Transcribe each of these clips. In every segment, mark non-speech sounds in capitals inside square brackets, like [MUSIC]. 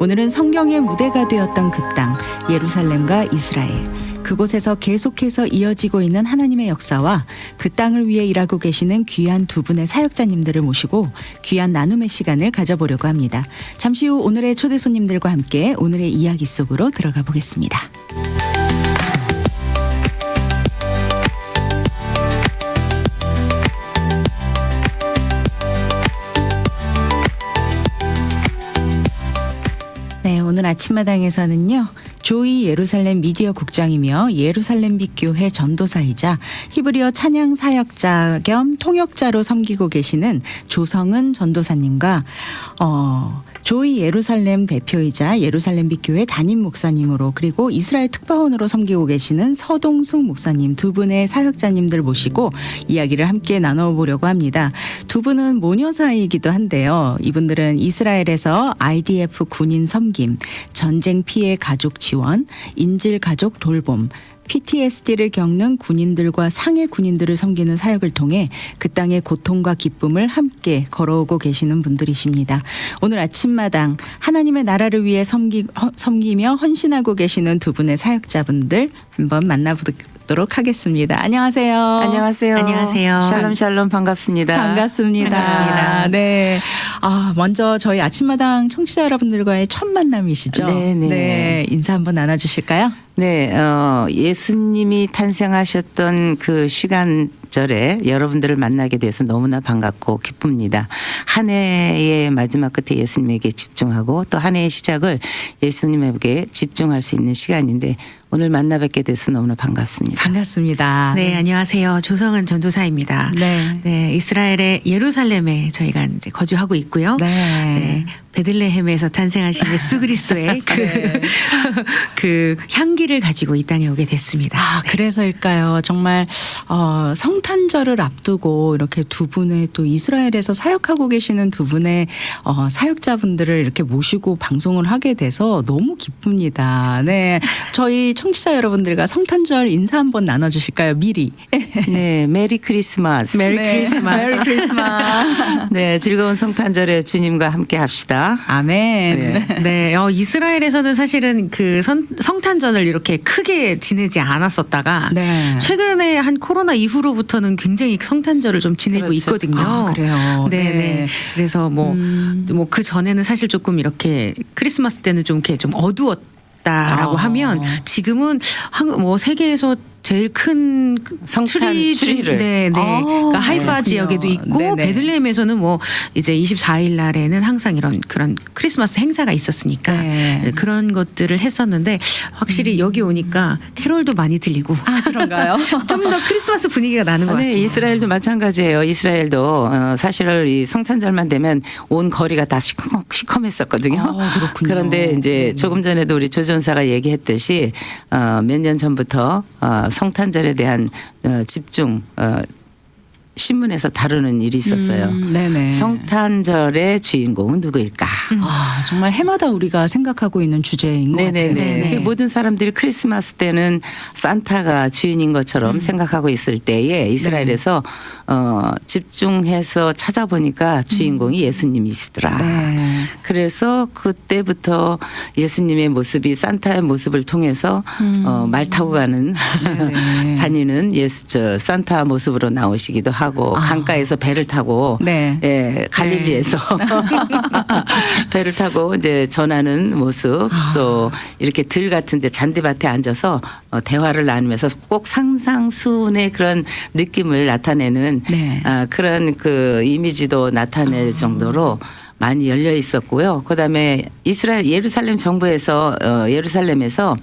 오늘은 성경의 무대가 되었던 그 땅, 예루살렘과 이스라엘. 그곳에서 계속해서 이어지고 있는 하나님의 역사와 그 땅을 위해 일하고 계시는 귀한 두 분의 사역자님들을 모시고 귀한 나눔의 시간을 가져보려고 합니다. 잠시 후 오늘의 초대 손님들과 함께 오늘의 이야기 속으로 들어가 보겠습니다. 오늘 아침마당에서는요. 조이 예루살렘 미디어 국장이며 예루살렘 빛 교회 전도사이자 히브리어 찬양 사역자 겸 통역자로 섬기고 계시는 조성은 전도사님과 어 조이 예루살렘 대표이자 예루살렘 빛교회 담임 목사님으로 그리고 이스라엘 특파원으로 섬기고 계시는 서동숙 목사님 두 분의 사역자님들 모시고 이야기를 함께 나눠보려고 합니다. 두 분은 모녀 사이이기도 한데요. 이분들은 이스라엘에서 IDF 군인 섬김, 전쟁 피해 가족 지원, 인질 가족 돌봄, PTSD를 겪는 군인들과 상해 군인들을 섬기는 사역을 통해 그 땅의 고통과 기쁨을 함께 걸어오고 계시는 분들이십니다. 오늘 아침마당 하나님의 나라를 위해 섬기, 허- 섬기며 헌신하고 계시는 두 분의 사역자분들 한번 만나보도록 하겠습니다. 안녕하세요. 안녕하세요. 안녕하세요. 샬롬 샬롬 반갑습니다. 반갑습니다. 반갑습니다. 네. 아, 먼저 저희 아침마당 청취자 여러분들과의 첫 만남이시죠? 네네. 인사 한번 나눠 주실까요? 네, 어, 예수님이 탄생하셨던 그 시간절에 여러분들을 만나게 돼서 너무나 반갑고 기쁩니다. 한 해의 마지막 끝에 예수님에게 집중하고 또 한 해의 시작을 예수님에게 집중할 수 있는 시간인데 오늘 만나 뵙게 돼서 너무나 반갑습니다. 반갑습니다. 네, 안녕하세요. 조성은 전도사입니다. 네. 네, 이스라엘의 예루살렘에 저희가 이제 거주하고 있고요. 네. 네, 베들레헴에서 탄생하신 예수 그리스도의 [LAUGHS] 그, 네. [LAUGHS] 그 향기를 가지고 이 땅에 오게 됐습니다. 아, 네. 그래서일까요? 정말, 어, 성탄절을 앞두고 이렇게 두 분의 또 이스라엘에서 사역하고 계시는 두 분의 어, 사역자분들을 이렇게 모시고 방송을 하게 돼서 너무 기쁩니다. 네. [LAUGHS] 저희 청취자 여러분들과 성탄절 인사 한번 나눠주실까요? 미리. 네, 메리 크리스마스. 메리 네. 크리스마스. 메리 크리스마스. 네, 즐거운 성탄절에 주님과 함께 합시다. 아멘. 네. 네, 어, 이스라엘에서는 사실은 그 선, 성탄절을 이렇게 크게 지내지 않았었다가 네. 최근에 한 코로나 이후로부터는 굉장히 성탄절을 좀 지내고 그렇죠. 있거든요. 아, 그래요. 네, 네. 그래서 뭐, 음. 뭐그 전에는 사실 조금 이렇게 크리스마스 때는 좀 이렇게 좀 어두웠 다라고 어. 하면 지금은 한 뭐 세계에서 제일 큰 성탄 추리 추리를. 네, 네. 아, 그러니까 하이파 그렇군요. 지역에도 있고 네네. 베들레헴에서는 뭐 이제 24일 날에는 항상 이런 그런 크리스마스 행사가 있었으니까 네. 음. 그런 것들을 했었는데 확실히 여기 오니까 캐롤도 많이 들리고 아, 그런가요? [LAUGHS] 좀 더 크리스마스 분위기가 나는 것 네, 같습니다. 이스라엘도 마찬가지예요. 이스라엘도 어, 사실 이 성탄절만 되면 온 거리가 다 시커, 시커맸었거든요. 아, 그렇군요. 그런데 이제 네네. 조금 전에도 우리 조 전사가 얘기했듯이 어, 몇 년 전부터 어, 성탄절에 대한 어, 집중 어, 신문에서 다루는 일이 있었어요. 음, 네네. 성탄절의 주인공은 누구일까? 아, 정말 해마다 우리가 생각하고 있는 주제인 것 네네네. 같아요. 네네. 모든 사람들이 크리스마스 때는 산타가 주인인 것처럼 음. 생각하고 있을 때에 이스라엘에서 어, 집중해서 찾아보니까 주인공이 예수님이시더라. 네. 그래서 그때부터 예수님의 모습이 산타의 모습을 통해서 어, 말 타고 가는 음. [LAUGHS] 다니는 예수 저 산타 모습으로 나오시기도 하고 아. 강가에서 배를 타고 네. 예, 갈릴리에서 [LAUGHS] 배를 타고 이제 전하는 모습 아. 또 이렇게 들 같은데 잔디밭에 앉아서 어, 대화를 나누면서 꼭 상상순의 그런 느낌을 나타내는 네. 아, 그런 그 이미지도 나타낼 정도로 많이 열려 있었고요. 그다음에 이스라엘 예루살렘 정부에서 어, 예루살렘에서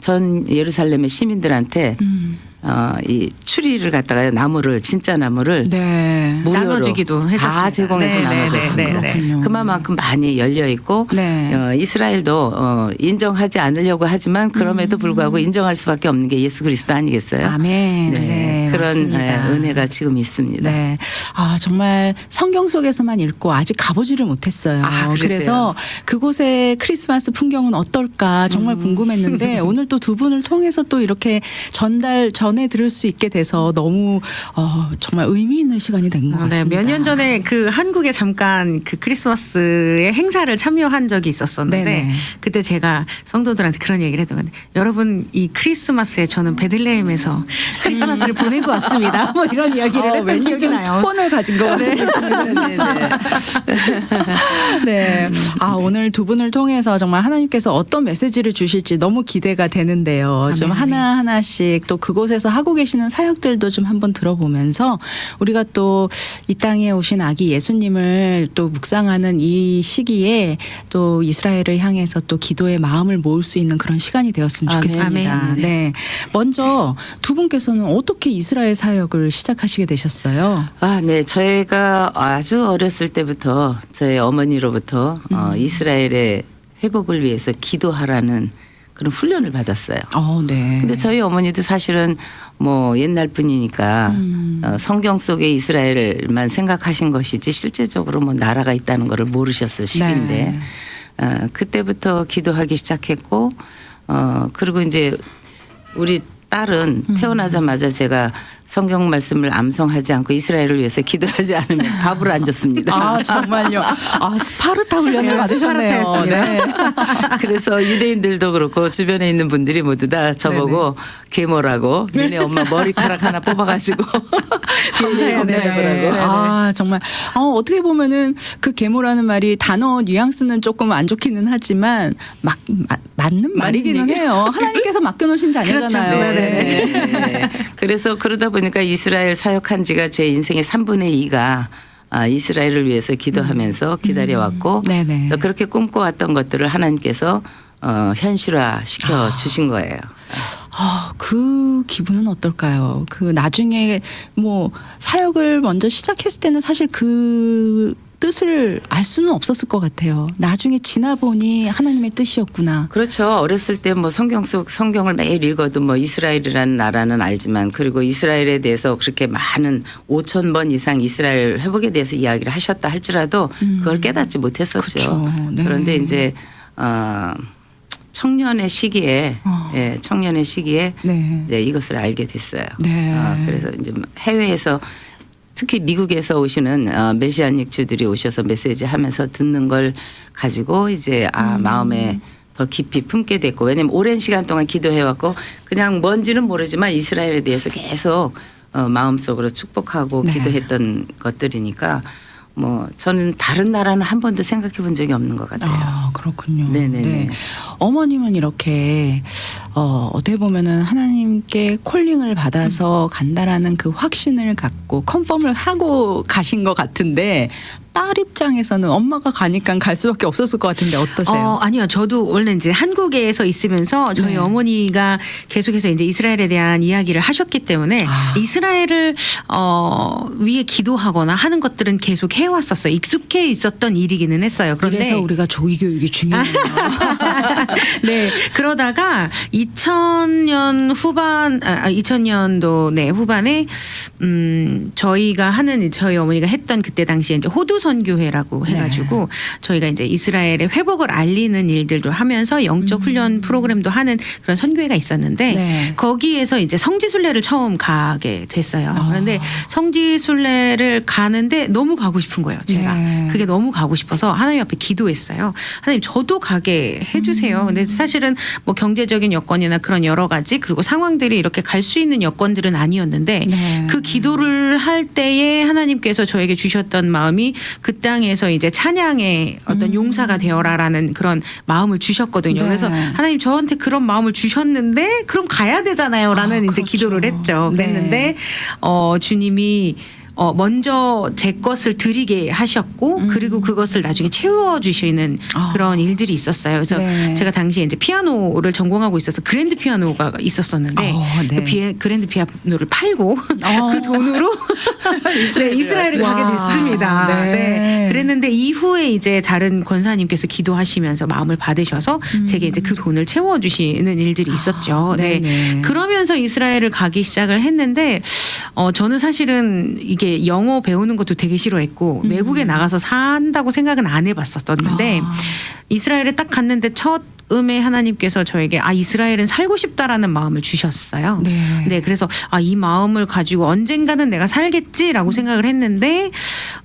전 예루살렘의 시민들한테 음. 어, 이 추리를 갖다가 나무를 진짜 나무를 네. 무료로 나눠주기도 했었습니다. 다 제공해서 네, 네, 나눠줬습니다. 네, 네, 네. 그만큼 많이 열려 있고 네. 어, 이스라엘도 어, 인정하지 않으려고 하지만 그럼에도 불구하고 인정할 수밖에 없는 게 예수 그리스도 아니겠어요? 음. 아멘. 네. 그런 맞습니다. 예, 은혜가 지금 있습니다. 네. 아, 정말 성경 속에서만 읽고 아직 가보지를 못했어요. 아? 그래서 그곳의 크리스마스 풍경은 어떨까 정말 음. 궁금했는데 [LAUGHS] 오늘 또 두 분을 통해서 또 이렇게 전달, 전 전해 들을 수 있게 돼서 너무 어, 정말 의미 있는 시간이 된 것 아, 네, 같습니다. 몇 년 전에 그 한국에 잠깐 그 크리스마스의 행사를 참여한 적이 있었었는데 네네. 그때 제가 성도들한테 그런 얘기를 했던 건데 여러분 이 크리스마스에 저는 베들레헴에서 크리스마스를 보내고 왔습니다. 뭐 이런 이야기를 어, 했던 왠지 기억이 좀 나요. 특권을 가진 것 같아요. [LAUGHS] 네. 아, 오늘 두 분을 통해서 정말 하나님께서 어떤 메시지를 주실지 너무 기대가 되는데요. 좀 아멘, 아멘. 하나하나씩 또 그곳에서 하고 계시는 사역들도 좀 한번 들어보면서 우리가 또 이 땅에 오신 아기 예수님을 또 묵상하는 이 시기에 또 이스라엘을 향해서 또 기도의 마음을 모을 수 있는 그런 시간이 되었으면 아멘. 좋겠습니다. 아멘. 네. 먼저 두 분께서는 어떻게 이스라엘 사역을 시작하시게 되셨어요? 아, 네. 저희가 아주 어렸을 때부터 저희 어머니로부터 어, 이스라엘의 회복을 위해서 기도하라는 그런 훈련을 받았어요. 어, 네. 근데 저희 어머니도 사실은 뭐 옛날 분이니까 음. 어, 성경 속의 이스라엘만 생각하신 것이지 실제적으로 뭐 나라가 있다는 것을 모르셨을 시기인데 네. 어, 그때부터 기도하기 시작했고 어 그리고 이제 우리 딸은 음. 태어나자마자 제가 성경 말씀을 암송하지 않고 이스라엘을 위해서 기도하지 않으면 [LAUGHS] 밥을 안 줬습니다. 아 정말요. 아 스파르타 훈련을 네, 받으셨네요. 스파르타였습니다. 네. [LAUGHS] 그래서 유대인들도 그렇고 주변에 있는 분들이 모두 다 저보고 계모라고 니네 엄마 머리카락 하나 뽑아가지고 [LAUGHS] 감사해야 검사해보라고. 아 정말 어, 어떻게 보면은 그 계모라는 말이 단어 뉘앙스는 조금 안 좋기는 하지만 막 마- 맞는 말이기는. 해요. 하나님께서 맡겨놓으신 자녀잖아요. 그렇죠. 네. 네. 그래서 그러다 보니 까 이스라엘 사역한 지가 제 인생의 3분의 2가 아, 이스라엘을 위해서 기도하면서 기다려왔고 네네. 또 그렇게 꿈꿔왔던 것들을 하나님께서 어, 현실화 시켜 아. 주신 거예요. 아, 그 기분은 어떨까요? 그 나중에 뭐 사역을 먼저 시작했을 때는 사실 그 뜻을 알 수는 없었을 것 같아요. 나중에 지나 보니 하나님의 뜻이었구나. 그렇죠. 어렸을 때 뭐 성경 속 성경을 매일 읽어도 뭐 이스라엘이라는 나라는 알지만 그리고 이스라엘에 대해서 그렇게 많은 5천 번 이상 이스라엘 회복에 대해서 이야기를 하셨다 할지라도 그걸 깨닫지 못했었죠. 네. 그런데 이제 어 청년의 시기에 어. 예, 청년의 시기에 네. 이제 이것을 알게 됐어요. 네. 어, 그래서 이제 해외에서 특히 미국에서 오시는 어, 메시아닉 주들이 오셔서 메시지 하면서 듣는 걸 가지고 이제 아 음. 마음에 더 깊이 품게 됐고 왜냐면 오랜 시간 동안 기도해 왔고 그냥 뭔지는 모르지만 이스라엘에 대해서 계속 어, 마음속으로 축복하고 네. 기도했던 것들이니까 뭐 저는 다른 나라는 한 번도 생각해 본 적이 없는 것 같아요. 아, 그렇군요. 네네네. 네. 어머님은 이렇게 어, 어떻게 보면은 하나님께 콜링을 받아서 간다라는 그 확신을 갖고 컨펌을 하고 가신 것 같은데 딸 입장에서는 엄마가 가니까 갈 수밖에 없었을 것 같은데 어떠세요? 어, 아니요. 저도 원래 이제 한국에서 있으면서 저희 네. 어머니가 계속해서 이제 이스라엘에 대한 이야기를 하셨기 때문에 아. 이스라엘을 어, 위해 기도하거나 하는 것들은 계속 해왔었어요. 익숙해 있었던 일이기는 했어요. 그런데 그래서 우리가 조기 교육이 중요해요. [LAUGHS] 네. 그러다가 2000년 후반, 아, 2000년도 네, 후반에, 음, 저희가 하는, 저희 어머니가 했던 그때 당시에 이제 호두 선교회라고 네. 해가지고 저희가 이제 이스라엘의 회복을 알리는 일들도 하면서 영적 훈련 프로그램도 하는 그런 선교회가 있었는데 음. 네. 거기에서 이제 성지순례를 처음 가게 됐어요. 아. 그런데 성지순례를 가는데 너무 가고 싶은 거예요. 제가. 네. 그게 너무 가고 싶어서 하나님 앞에 기도했어요. 하나님 저도 가게 해주세요. 근데 사실은 뭐 경제적인 여건이나 그런 여러 가지 그리고 상황들이 이렇게 갈 수 있는 여건들은 아니었는데 네. 그 기도를 할 때에 하나님께서 저에게 주셨던 마음이 그 땅에서 이제 찬양의 어떤 용사가 되어라라는 그런 마음을 주셨거든요. 네. 그래서 하나님 저한테 그런 마음을 주셨는데 그럼 가야 되잖아요라는 아, 이제 그렇죠. 기도를 했죠. 네. 그랬는데 어 주님이 어 먼저 제 것을 드리게 하셨고 그리고 그것을 나중에 채워 주시는 음. 아. 그런 일들이 있었어요. 그래서 네. 제가 당시에 이제 피아노를 전공하고 있어서 그랜드 피아노가 있었었는데 어, 네. 그 비- 그랜드 피아노를 팔고 어. [LAUGHS] 그 돈으로 [LAUGHS] 네, 이스라엘을 와. 가게 됐습니다. 네. 네. 그랬는데 이후에 이제 다른 권사님께서 기도하시면서 마음을 받으셔서 제게 이제 그 돈을 채워 주시는 일들이 있었죠. 음. 아, 네. 그러면서 이스라엘을 가기 시작을 했는데 어 저는 사실은 이게 영어 배우는 것도 되게 싫어했고 외국에 나가서 산다고 생각은 안 해봤었는데 음. 아. 이스라엘에 딱 갔는데 첫 처음에 하나님께서 저에게 아 이스라엘은 살고 싶다라는 마음을 주셨어요. 네. 네, 그래서 아 이 마음을 가지고 언젠가는 내가 살겠지라고 생각을 했는데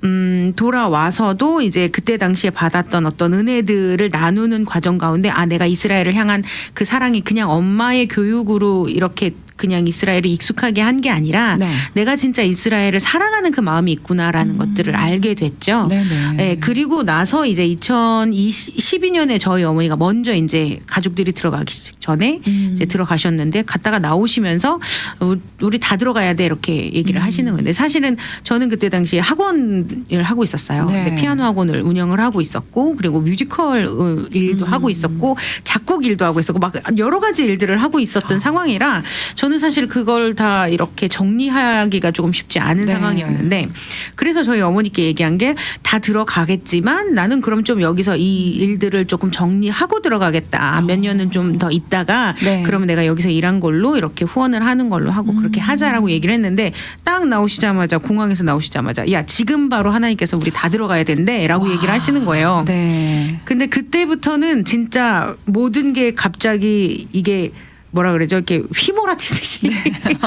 음 돌아와서도 이제 그때 당시에 받았던 어떤 은혜들을 나누는 과정 가운데 아 내가 이스라엘을 향한 그 사랑이 그냥 엄마의 교육으로 이렇게 그냥 이스라엘을 익숙하게 한 게 아니라 네. 내가 진짜 이스라엘을 사랑하는 그 마음이 있구나라는 것들을 알게 됐죠. 네네. 네, 그리고 나서 이제 2012년에 저희 어머니가 먼저 이제 가족들이 들어가기 전에 음. 이제 들어가셨는데 갔다가 나오시면서 우- 우리 다 들어가야 돼 이렇게 얘기를 음. 하시는 건데 사실은 저는 그때 당시에 학원을 하고 있었어요. 네. 피아노 학원을 운영을 하고 있었고 그리고 뮤지컬 어, 일도 음. 하고 있었고 작곡 일도 하고 있었고 막 여러 가지 일들을 하고 있었던 아. 상황이라 저는 사실 그걸 다 이렇게 정리하기가 조금 쉽지 않은 네. 상황이었는데 그래서 저희 어머니께 얘기한 게 다 들어가겠지만 나는 그럼 좀 여기서 이 일들을 조금 정리하고 들어가겠다. 몇 년은 좀 더 있다가 네. 그러면 내가 여기서 일한 걸로 이렇게 후원을 하는 걸로 하고 그렇게 음. 하자라고 얘기를 했는데 딱 나오시자마자 공항에서 나오시자마자 야 지금 바로 하나님께서 우리 다 들어가야 된대라고 얘기를 하시는 거예요. 네. 근데 그때부터는 진짜 모든 게 갑자기 이게 뭐라 그러죠? 이렇게 휘몰아치듯이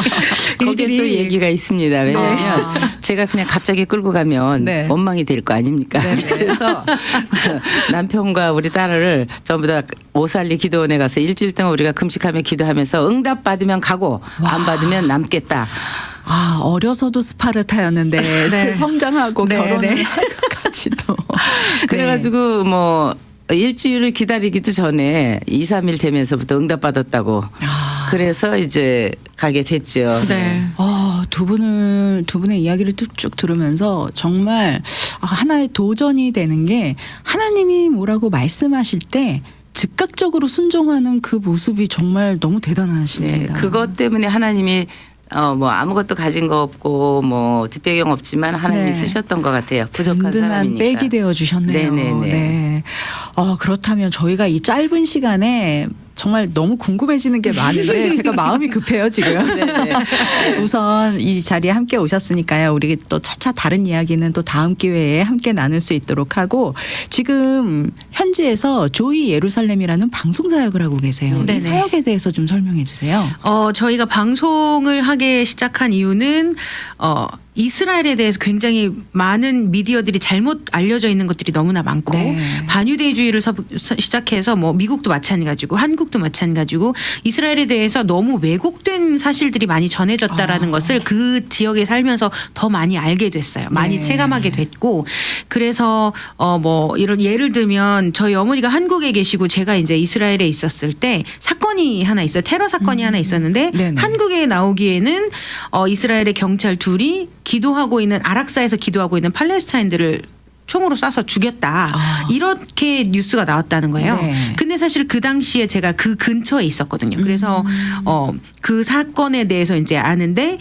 [LAUGHS] 거기에 또 얘기가 있습니다. 왜냐하면 아. 제가 그냥 갑자기 끌고 가면 네. 원망이 될 거 아닙니까? 네. [LAUGHS] 그래서 남편과 우리 딸을 전부 다 오살리 기도원에 가서 일주일 동안 우리가 금식하며 기도하면서 응답 받으면 가고 안 받으면 남겠다. 아 어려서도 스파르타였는데 [LAUGHS] 네. 성장하고 네, 결혼을 네. 하기까지도. 그래가지고 뭐 일주일을 기다리기도 전에 2, 3일 되면서부터 응답 받았다고. 아. 그래서 이제 가게 됐죠. 네. 어, 두 분을 두 분의 이야기를 쭉- 쭉 들으면서 정말 아, 하나의 도전이 되는 게 하나님이 뭐라고 말씀하실 때 즉각적으로 순종하는 그 모습이 정말 너무 네, 대단하십니다. 그것 때문에 하나님이 어 뭐 아무것도 가진 거 없고 뭐 뒷배경 없지만 하나님이 네. 쓰셨던 것 같아요. 부족한 든든한 사람이니까. 백이 되어 주셨네요. 네네네. 네. 어, 그렇다면 저희가 이 짧은 시간에 정말 너무 궁금해지는 게 많은데 제가 마음이 급해요 지금. 네네. [LAUGHS] 우선 이 자리에 함께 오셨으니까요. 우리 또 차차 다른 이야기는 또 다음 기회에 함께 나눌 수 있도록 하고 지금 현지에서 조이 예루살렘이라는 방송 사역을 하고 계세요. 이 네네. 사역에 대해서 좀 설명해 주세요. 어, 저희가 방송을 하게 시작한 이유는 어, 이스라엘에 대해서 굉장히 많은 미디어들이 잘못 알려져 있는 것들이 너무나 많고 네. 반유대주의를 서, 서- 시작해서 뭐 미국도 마찬가지고 한국도 마찬가지고 이스라엘에 대해서 너무 왜곡된 사실들이 많이 전해졌다라는 아. 것을 그 지역에 살면서 더 많이 알게 됐어요. 많이 네. 체감하게 됐고 그래서 어 뭐 이런 예를 들면 저희 어머니가 한국에 계시고 제가 이제 이스라엘에 있었을 때 사건이 하나 있어요. 테러 사건이 하나 있었는데 음. 네네. 한국에 나오기에는 어 이스라엘의 경찰 둘이 기도하고 있는 아락사에서 기도하고 있는 팔레스타인들을 총으로 쏴서 죽였다. 아. 이렇게 뉴스가 나왔다는 거예요. 네. 근데 사실 그 당시에 제가 그 근처에 있었거든요. 그래서 음. 어그 사건에 대해서 이제 아는데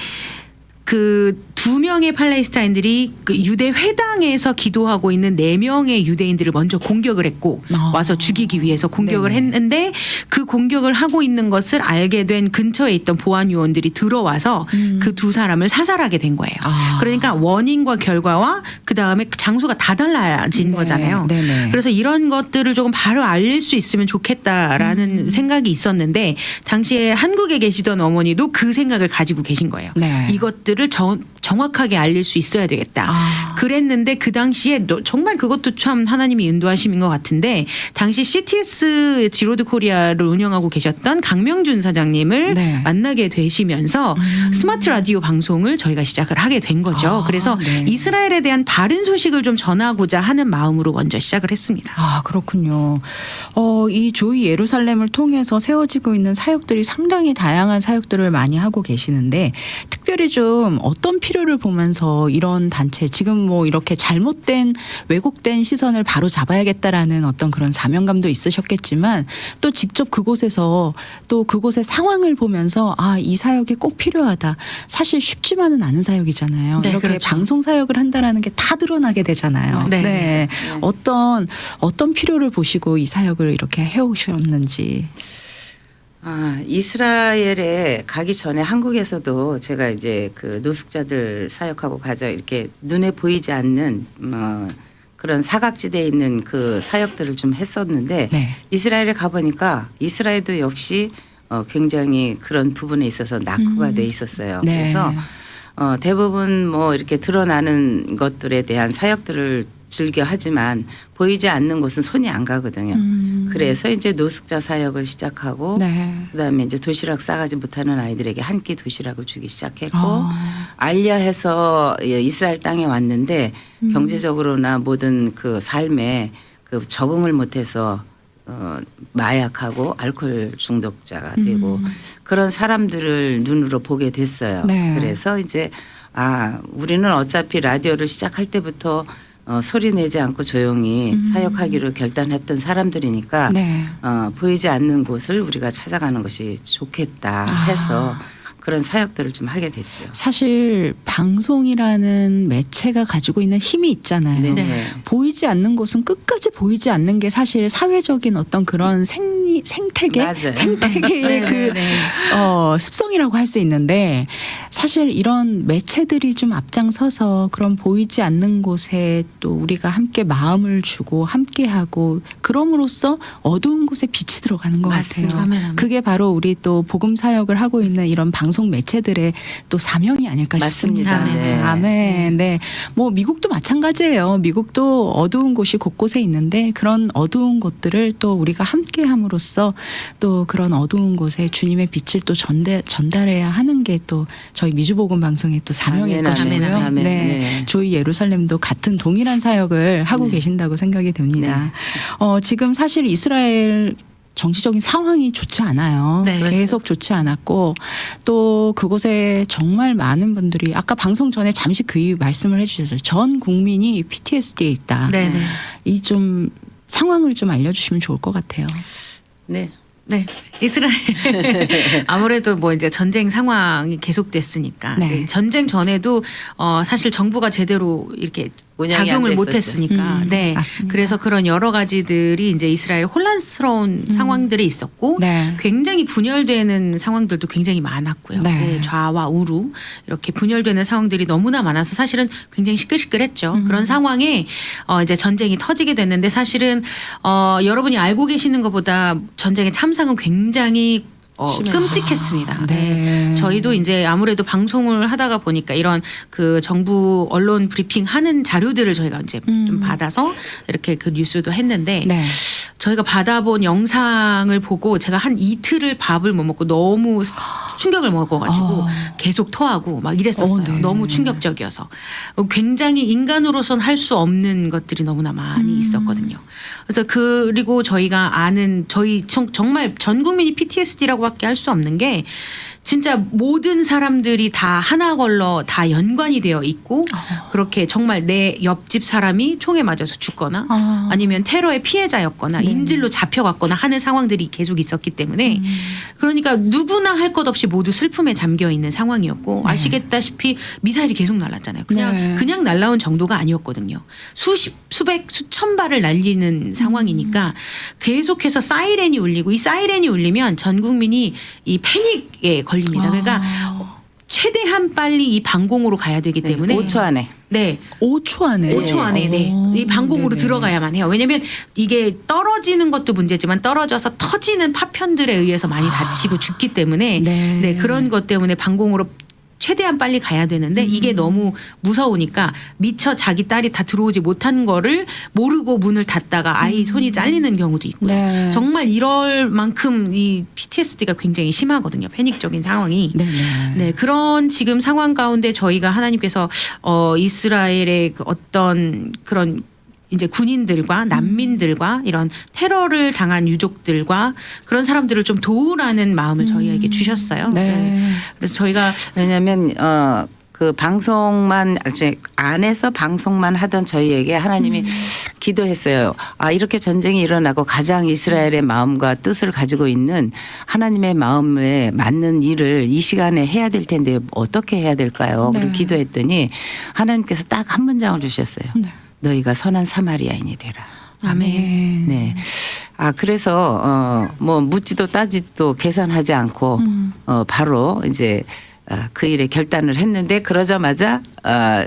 그 두 명의 팔레스타인들이 그 유대 회당에서 기도하고 있는 네 명의 유대인들을 먼저 공격을 했고 아. 와서 죽이기 위해서 공격을 네네. 했는데 그 공격을 하고 있는 것을 알게 된 근처에 있던 보안 요원들이 들어와서 음. 그두 사람을 사살하게 된 거예요. 아. 그러니까 원인과 결과와 그 다음에 장소가 다 달라진 네. 거잖아요. 네네. 그래서 이런 것들을 조금 바로 알릴 수 있으면 좋겠다라는 음. 생각이 있었는데 당시에 한국에 계시던 어머니도 그 생각을 가지고 계신 거예요. 네. 이것들을 정, 정확하게 알릴 수 있어야 되겠다. 아. 그랬는데 그 당시에 너- 정말 그것도 참 하나님이 인도하심인 것 같은데 당시 CTS 지로드 코리아를 운영하고 계셨던 강명준 사장님을 네. 음. 만나게 되시면서 스마트 라디오 방송을 저희가 시작을 하게 된 거죠. 아, 그래서 네. 이스라엘에 대한 바른 소식을 좀 전하고자 하는 마음으로 먼저 시작을 했습니다. 아, 그렇군요. 어, 이 조이 예루살렘을 통해서 세워지고 있는 사역들이 상당히 다양한 사역들을 많이 하고 계시는데 특별히 좀 어떤 필요 를 보면서 이런 단체 지금 뭐 이렇게 잘못된 왜곡된 시선을 바로 잡아야겠다라는 어떤 그런 사명감도 있으셨겠지만 또 직접 그곳에서 또 그곳의 상황을 보면서 아, 이 사역이 꼭 필요하다. 사실 쉽지만은 않은 사역이잖아요. 네, 이렇게 그렇죠. 방송 사역을 한다라는 게 다 드러나게 되잖아요. 네. 네. 어떤 어떤 필요를 보시고 이 사역을 이렇게 해오셨는지. 아, 이스라엘에 가기 전에 한국에서도 제가 이제 그 노숙자들 사역하고 가자 이렇게 눈에 보이지 않는 뭐 그런 사각지대에 있는 그 사역들을 좀 했었는데 네. 이스라엘에 가보니까 이스라엘도 역시 어, 굉장히 그런 부분에 있어서 낙후가 돼 있었어요. 네. 그래서 어, 대부분 뭐 이렇게 드러나는 것들에 대한 사역들을 즐겨 하지만 보이지 않는 곳은 손이 안 가거든요. 음. 그래서 이제 노숙자 사역을 시작하고 네. 그다음에 이제 도시락 싸가지 못하는 아이들에게 한 끼 도시락을 주기 시작했고 아. 알리아해서 예, 이스라엘 땅에 왔는데 음. 경제적으로나 모든 그 삶에 그 적응을 못해서 어, 마약하고 알코올 중독자가 되고 그런 사람들을 눈으로 보게 됐어요. 음. 네. 그래서 이제 아 우리는 어차피 라디오를 시작할 때부터 어, 소리 내지 않고 조용히 사역하기로 결단했던 사람들이니까 음. 네. 어, 보이지 않는 곳을 우리가 찾아가는 것이 좋겠다 아. 해서 그런 사역들을 좀 하게 됐죠. 사실 방송이라는 매체가 가지고 있는 힘이 있잖아요. 네. 네. 보이지 않는 곳은 끝까지 보이지 않는 게 사실 사회적인 어떤 그런 생리, 생태계, 맞아요. 생태계의 [LAUGHS] 그 네, 네. 어, 습성이라고 할 수 있는데 사실 이런 매체들이 좀 앞장서서 그런 보이지 않는 곳에 또 우리가 함께 마음을 주고 함께 하고 그럼으로써 어두운 곳에 빛이 들어가는 것 맞습니다. 같아요. 아멘, 아멘. 그게 바로 우리 또 복음 사역을 하고 있는 이런 방송 매체들의 또 사명이 아닐까 싶습니다. 맞습니다. 네. 아멘. 네. 뭐 미국도 마찬가지예요. 미국도 어두운 곳이 곳곳에 있는데 그런 어두운 곳들을 또 우리가 함께 함으로써 또 그런 어두운 곳에 주님의 빛을 또 전달 전달해야 하는 게 또 저희 미주복음 방송의 또 사명일 아멘, 것이고요. 아멘, 아멘. 네. 네. 조이 예루살렘도 같은 동일한 사역을 하고 네. 계신다고 생각이 듭니다. 어, 지금 사실 이스라엘 정치적인 상황이 좋지 않아요. 네. 계속 좋지 않았고 또 그곳에 정말 많은 분들이 아까 방송 전에 잠시 그 말씀을 해주셨어요. 전 국민이 PTSD에 있다. 네, 네. 이 좀 상황을 좀 알려주시면 좋을 것 같아요. 네. 네. 이스라엘 [LAUGHS] 아무래도 뭐 이제 전쟁 상황이 계속됐으니까 네. 네, 전쟁 전에도 어 사실 정부가 제대로 이렇게 운영이 작용을 안 못. 했으니까 음, 네. 맞습니다. 그래서 그런 여러 가지들이 이제 이스라엘 혼란스러운 상황들이 있었고 네. 굉장히 분열되는 상황들도 굉장히 많았고요. 네. 네, 좌와 우루 이렇게 분열되는 상황들이 너무나 많아서 사실은 굉장히 시끌시끌했죠. 음. 그런 상황에 어 이제 전쟁이 터지게 됐는데 사실은 어 여러분이 알고 계시는 것보다 전쟁의 참상은 굉장히 어. 끔찍했습니다. 네. 네. 저희도 이제 아무래도 방송을 하다가 보니까 이런 그 정부 언론 브리핑 하는 자료들을 저희가 이제 좀 음. 받아서 이렇게 그 뉴스도 했는데 네. 저희가 받아본 영상을 보고 제가 한 이틀을 밥을 못 먹고 너무 충격을 먹어가지고 어. 계속 토하고 막 이랬었어요. 어, 네. 너무 충격적이어서 굉장히 인간으로선 할 수 없는 것들이 너무나 많이 음. 있었거든요. 그래서 그리고 저희가 아는 저희 정- 정말 전 국민이 PTSD라고 밖에 할 수 없는 게 진짜 모든 사람들이 다 하나 걸러 다 연관이 되어 있고 어. 그렇게 정말 내 옆집 사람이 총에 맞아서 죽거나 아. 아니면 테러의 피해자였거나 네. 인질로 잡혀갔거나 하는 상황들이 계속 있었기 때문에 음. 그러니까 누구나 할 것 없이 모두 슬픔에 잠겨 있는 상황이었고 네. 아시겠다시피 미사일이 계속 날랐잖아요. 그냥 네. 그냥 날라온 정도가 아니었거든요. 수십 수백 수천 발을 날리는 상황이니까 계속해서 사이렌이 울리고 이 사이렌이 울리면 전 국민이 이 패닉에 걸립니다. 그러니까 아. 최대한 빨리 이 방공으로 가야 되기 네. 때문에 5초 안에. 네. 5초 안에. 5초 안에 네. 어, 이 방공으로 네네. 들어가야만 해요. 왜냐면 이게 떨어지는 것도 문제지만 떨어져서 터지는 파편들에 의해서 많이 다치고 죽기 때문에 아. 네. 네, 그런 것 때문에 방공으로 최대한 빨리 가야 되는데 음. 이게 너무 무서우니까 미처 자기 딸이 다 들어오지 못한 거를 모르고 문을 닫다가 아이 손이 잘리는 경우도 있고요. 음. 네. 정말 이럴 만큼 이 PTSD가 굉장히 심하거든요. 패닉적인 상황이. 네네. 네, 그런 지금 상황 가운데 저희가 하나님께서 어 이스라엘의 그 어떤 그런 이제 군인들과 난민들과 이런 테러를 당한 유족들과 그런 사람들을 좀 도우라는 마음을 저희에게 주셨어요. 네. 그래서 저희가 왜냐하면 어, 그 방송만 이제 안에서 방송만 하던 저희에게 하나님이 기도했어요. 아 이렇게 전쟁이 일어나고 가장 이스라엘의 마음과 뜻을 가지고 있는 하나님의 마음에 맞는 일을 이 시간에 해야 될 텐데 어떻게 해야 될까요? 네. 그리고 기도했더니 하나님께서 딱 한 문장을 주셨어요. 네. 너희가 선한 사마리아인이 되라. 아멘. 네. 아 그래서 어 뭐 묻지도 따지도 계산하지 않고 음. 어 바로 이제 아, 그 일에 결단을 했는데 그러자마자 아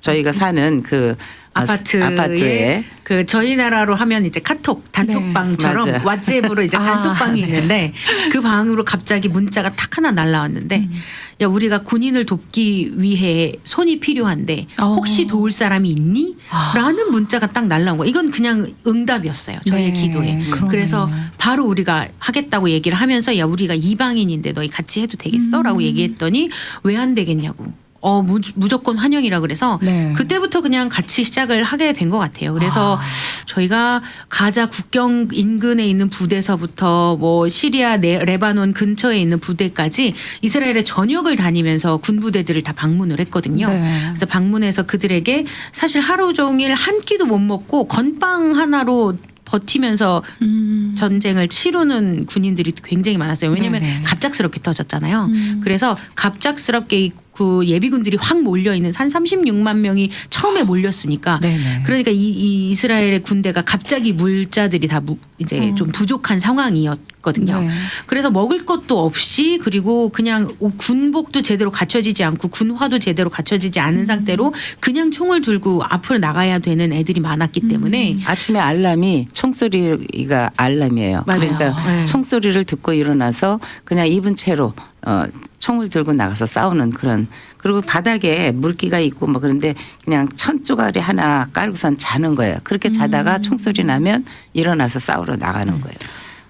저희가 사는 그 아파트에, 아파트에. 그 저희 나라로 하면 이제 카톡 단톡방처럼 네, 맞아요. 왓츠앱으로 이제 [LAUGHS] 아, 단톡방이 네. 있는데 그 방으로 갑자기 문자가 탁 하나 날라왔는데 음. 야 우리가 군인을 돕기 위해 손이 필요한데 어. 혹시 도울 사람이 있니? 아. 라는 문자가 딱 날라온 거예요. 이건 그냥 응답이었어요. 저희의 네, 기도에. 그러네요. 그래서 바로 우리가 하겠다고 얘기를 하면서 야 우리가 이방인인데 너희 같이 해도 되겠어? 음. 라고 얘기했더니 왜 안 되겠냐고. 어 무, 무조건 환영이라 그래서 네. 그때부터 그냥 같이 시작을 하게 된 것 같아요. 그래서 아. 저희가 가자 국경 인근에 있는 부대서부터 뭐 시리아 네, 레바논 근처에 있는 부대까지 이스라엘의 전역을 다니면서 군 부대들을 다 방문을 했거든요. 네. 그래서 방문해서 그들에게 사실 하루 종일 한 끼도 못 먹고 건빵 하나로 버티면서 음. 전쟁을 치르는 군인들이 굉장히 많았어요. 왜냐하면 네네. 갑작스럽게 터졌잖아요. 음. 그래서 갑작스럽게 이- 그 예비군들이 확 몰려 있는 한 36만 명이 처음에 몰렸으니까 네네. 그러니까 이, 이 이스라엘의 군대가 갑자기 물자들이 다 무- 이제 음. 좀 부족한 상황이었거든요. 네. 그래서 먹을 것도 없이 그리고 그냥 옷- 군복도 제대로 갖춰지지 않고 군화도 제대로 갖춰지지 음. 않은 상태로 그냥 총을 들고 앞으로 나가야 되는 애들이 많았기 음. 때문에 아침에 알람이 총소리가 알람이에요. 맞아요. 그러니까 네. 총소리를 듣고 일어나서 그냥 입은 채로 어, 총을 들고 나가서 싸우는 그런 그리고 바닥에 물기가 있고 뭐 그런데 그냥 천 조가리 하나 깔고선 자는 거예요. 그렇게 자다가 총소리 나면 일어나서 싸우러 나가는 거예요.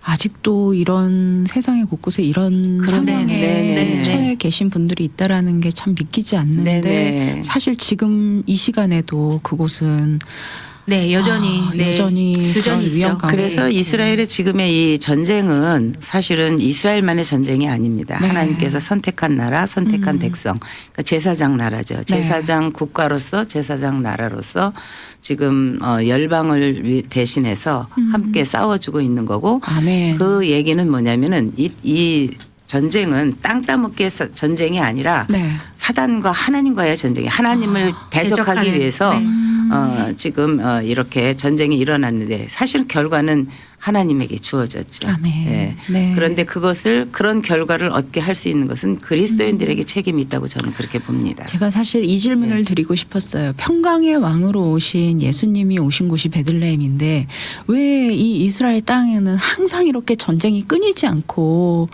아직도 이런 세상의 곳곳에 이런. 상황에 네, 네. 처해 계신 분들이 있다라는 게 참 믿기지 않는데 네, 네. 사실 지금 이 시간에도 그곳은 네 여전히 아, 네, 여전히 여전히 있죠. 위험 그래서 이스라엘의 지금의 이 전쟁은 사실은 이스라엘만의 전쟁이 아닙니다. 네. 하나님께서 선택한 나라, 선택한 음. 백성, 그러니까 제사장 나라죠. 제사장 국가로서 제사장 나라로서 지금 어, 열방을 위- 대신해서 음. 함께 싸워주고 있는 거고 아멘. 그 얘기는 뭐냐면은 이, 이 전쟁은 땅 따먹기의 서- 전쟁이 아니라 네. 사단과 하나님과의 전쟁이 하나님을 대적하기 대적하는, 위해서 네. 어, 지금 어, 이렇게 전쟁이 일어났는데 사실 결과는 하나님에게 주어졌죠. 아멘. 예. 네. 그런데 그것을 그런 결과를 얻게 할 수 있는 것은 그리스도인들에게 책임이 있다고 저는 그렇게 봅니다. 제가 사실 이 질문을 네. 드리고 싶었어요. 평강의 왕으로 오신 예수님이 오신 곳이 베들레헴인데 왜 이 이스라엘 땅에는 항상 이렇게 전쟁이 끊이지 않고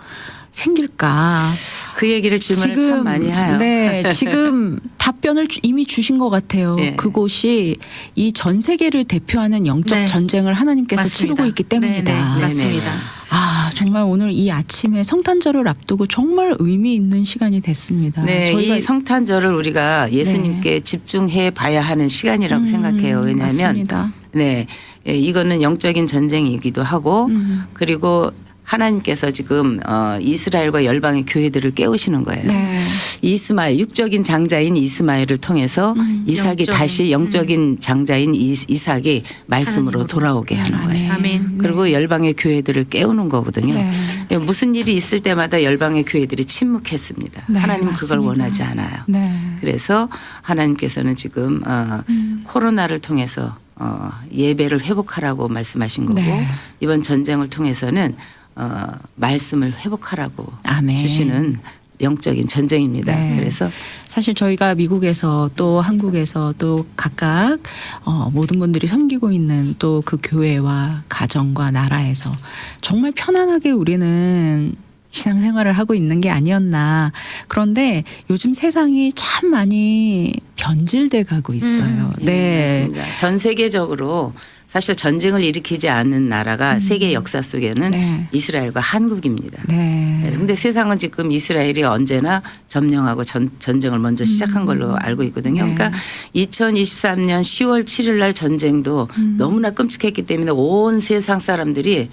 생길까? 그 얘기를 질문을 참 많이 해요. 네, 지금 [LAUGHS] 답변을 주- 이미 주신 것 같아요. 네. 그곳이 이 전 세계를 대표하는 영적 네. 전쟁을 하나님께서 맞습니다. 치르고 있기 때문이다. 네, 네, 네, 맞습니다. 네. 아, 정말 오늘 이 아침에 성탄절을 앞두고 정말 의미 있는 시간이 됐습니다. 네, 저희가 이 성탄절을 우리가 예수님께 집중해 봐야 하는 시간이라고 음, 생각해요. 왜냐하면 맞습니다. 네, 예, 이거는 영적인 전쟁이기도 하고 음. 그리고 하나님께서 지금 어, 이스라엘과 열방의 교회들을 깨우시는 거예요. 네. 이스마엘 육적인 장자인 이스마엘을 통해서 음, 이삭이 영적인, 다시 영적인 장자인 이- 이삭이 말씀으로. 돌아오게 하는 거예요. 아멘. 그리고 열방의 교회들을 깨우는 거거든요. 네. 예, 무슨 일이 있을 때마다 열방의 교회들이 침묵했습니다. 네, 하나님 그걸 맞습니다. 원하지 않아요. 네. 그래서 하나님께서는 지금 어, 음. 코로나를 통해서 어, 예배를 회복하라고 말씀하신 거고 네. 이번 전쟁을 통해서는 어, 말씀을 회복하라고 아멘. 주시는 영적인 전쟁입니다. 네. 그래서 사실 저희가 미국에서 또 한국에서 또 각각 어, 모든 분들이 섬기고 있는 또 그 교회와 가정과 나라에서 정말 편안하게 우리는 신앙생활을 하고 있는 게 아니었나. 그런데 요즘 세상이 참 많이 변질돼 가고 있어요. 예, 네. 맞습니다. 전 세계적으로 사실 전쟁을 일으키지 않는 나라가 세계 역사 속에는 음. 네. 이스라엘과 한국입니다. 네. 네, 근데 세상은 지금 이스라엘이 언제나 점령하고 전, 전쟁을 먼저 시작한 걸로 알고 있거든요. 네. 그러니까 2023년 10월 7일 날 전쟁도 음. 너무나 끔찍했기 때문에 온 세상 사람들이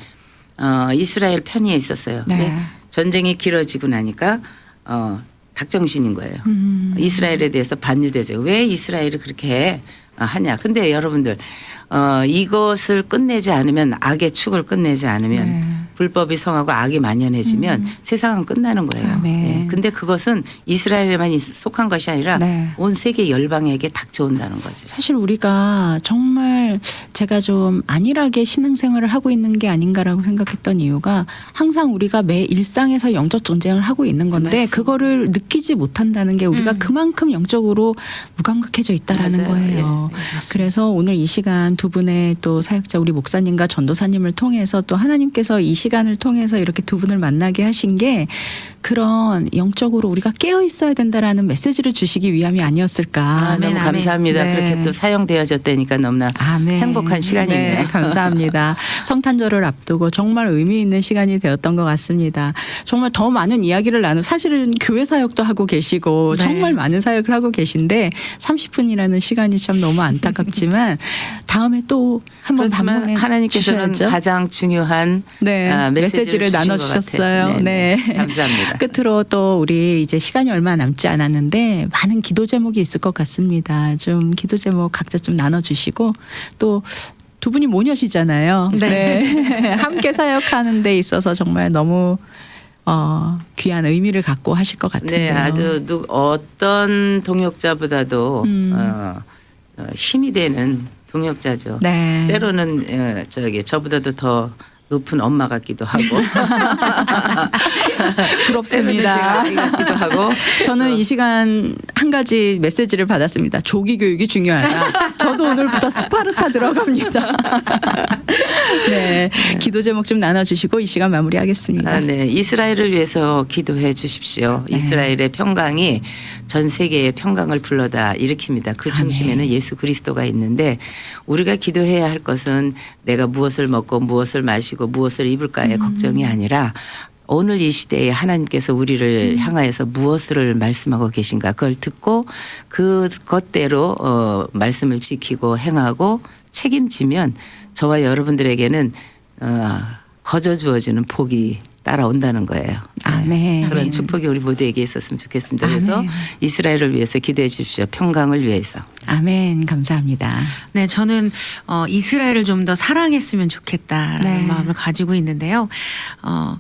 어, 이스라엘 편에 있었어요. 네. 전쟁이 길어지고 나니까 어, 닭정신인 거예요. 음. 이스라엘에 대해서 반유되죠. 왜 이스라엘이 그렇게 하냐. 근데 여러분들 어, 이것을 끝내지 않으면 악의 축을 끝내지 않으면 네. 불법이 성하고 악이 만연해지면 세상은 끝나는 거예요. 음. 아멘. 예. 근데 그것은 이스라엘에만 속한 것이 아니라 네. 온 세계 열방에게 닥쳐온다는 거죠. 사실 우리가 정말 제가 좀 안일하게 신앙생활을 하고 있는 게 아닌가라고 생각했던 이유가 항상 우리가 매 일상에서 영적 전쟁을 하고 있는 건데 맞습니다. 그거를 느끼지 못한다는 게 우리가 음. 그만큼 영적으로 무감각해져 있다라는 맞아요. 거예요. 네, 맞습니다. 그래서 오늘 이 시간 두 분의 또 사역자 우리 목사님과 전도사님을 통해서 또 하나님께서 이 시간을 통해서 이렇게 두 분을 만나게 하신 게 그런 영적으로 우리가 깨어 있어야 된다라는 메시지를 주시기 위함이 아니었을까. 아, 너무 아멘. 감사합니다. 네. 그렇게 또 사용되어졌다니까 너무나 아멘. 행복한 시간입니다. 네, [LAUGHS] 감사합니다. 성탄절을 앞두고 정말 의미 있는 시간이 되었던 것 같습니다. 정말 더 많은 이야기를 나누. 사실은 교회 사역도 하고 계시고 네. 정말 많은 사역을 하고 계신데 30분이라는 시간이 참 너무 안타깝지만 [LAUGHS] 다음에 또 한번 방문해 하나님께서는 주셔야죠. 가장 중요한 네, 아, 메시지를 메시지를 나눠 것 주셨어요. 네. 네, 네. 감사합니다. [LAUGHS] 끝으로 또 우리 이제 시간이 얼마 남지 않았는데 많은 기도 제목이 있을 것 같습니다. 좀 기도 제목 각자 좀 나눠 주시고 또 두 분이 모녀시잖아요. 네. 네. [LAUGHS] 함께 사역하는 데 있어서 정말 너무 어, 귀한 의미를 갖고 하실 것 같은데요. 네, 아주 누, 어떤 동역자보다도 음. 어, 어, 힘이 되는 동역자죠. 네. 때로는 어, 저기 저보다도 더 높은 엄마 같기도 하고 [LAUGHS] 부럽습니다. 아이 같기도 하고 저는 이 시간 한 가지 메시지를 받았습니다. 조기 교육이 중요하다. 저도 오늘부터 스파르타 들어갑니다. [LAUGHS] 네. 기도 제목 좀 나눠주시고 이 시간 마무리하겠습니다. 아, 네. 이스라엘을 위해서 기도해 주십시오. 네. 이스라엘의 평강이 전 세계의 평강을 불러다 일으킵니다. 그 중심에는 예수 그리스도가 있는데 우리가 기도해야 할 것은 내가 무엇을 먹고 무엇을 마시고 무엇을 입을까의 걱정이 아니라 오늘 이 시대에 하나님께서 우리를 향하여서 무엇을 말씀하고 계신가? 그걸 듣고 그것대로 어, 말씀을 지키고 행하고 책임지면 저와 여러분들에게는 어, 거저 주어지는 복이 따라온다는 거예요. 네. 아멘. 그런 축복이 우리 모두에게 있었으면 좋겠습니다. 그래서 아멘. 이스라엘을 위해서 기도해 주십시오. 평강을 위해서. 아멘. 감사합니다. 네, 저는 어, 이스라엘을 좀 더 사랑했으면 좋겠다라는 네. 마음을 가지고 있는데요. 어,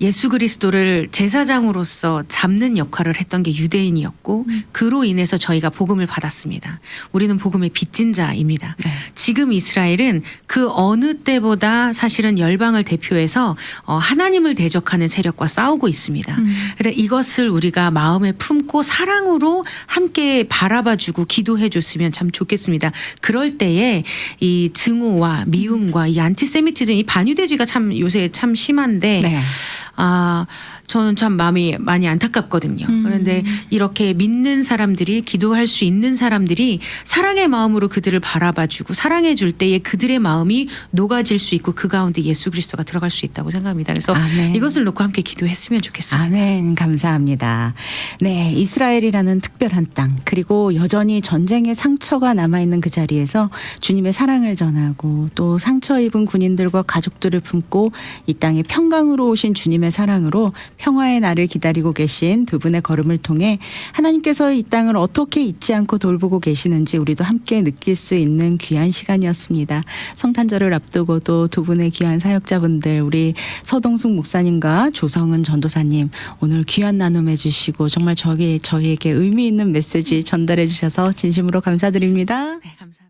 예수 그리스도를 제사장으로서 잡는 역할을 했던 게 유대인이었고 그로 인해서 저희가 복음을 받았습니다. 우리는 복음의 빚진 자입니다. 네. 지금 이스라엘은 그 어느 때보다 사실은 열방을 대표해서 어, 하나님을 대적하는 세력과 싸우고 있습니다. 그래 이것을 우리가 마음에 품고 사랑으로 함께 바라봐주고 기도해줬으면 참 좋겠습니다. 그럴 때에 이 증오와 미움과 이 안티세미티즘, 이 반유대주의가 참 요새 참 심한데 네. 아 저는 참 마음이 많이 안타깝거든요. 음. 그런데 이렇게 믿는 사람들이 기도할 수 있는 사람들이 사랑의 마음으로 그들을 바라봐주고 사랑해줄 때에 그들의 마음이 녹아질 수 있고 그 가운데 예수 그리스도가 들어갈 수 있다고 생각합니다. 그래서 아멘. 이것을 놓고 함께 기도했으면 좋겠습니다. 아멘. 감사합니다. 네. 이스라엘이라는 특별한 땅, 그리고 여전히 전쟁의 상처가 남아 있는 그 자리에서 주님의 사랑을 전하고 또 상처 입은 군인들과 가족들을 품고 이 땅에 평강으로 오신 주님의 사랑으로 평화의 날을 기다리고 계신 두 분의 걸음을 통해 하나님께서 이 땅을 어떻게 잊지 않고 돌보고 계시는지 우리도 함께 느낄 수 있는 귀한 시간이었습니다. 성탄절을 앞두고도 두 분의 귀한 사역자분들, 우리 서동숙 목사님과 조성은 전도사님 오늘 귀한 나눔 해 주시고 정말 저기 저희에게 의미 있는 메시지 전달해 주셔서 진심으로 감사드립니다. 네, 감사합니다.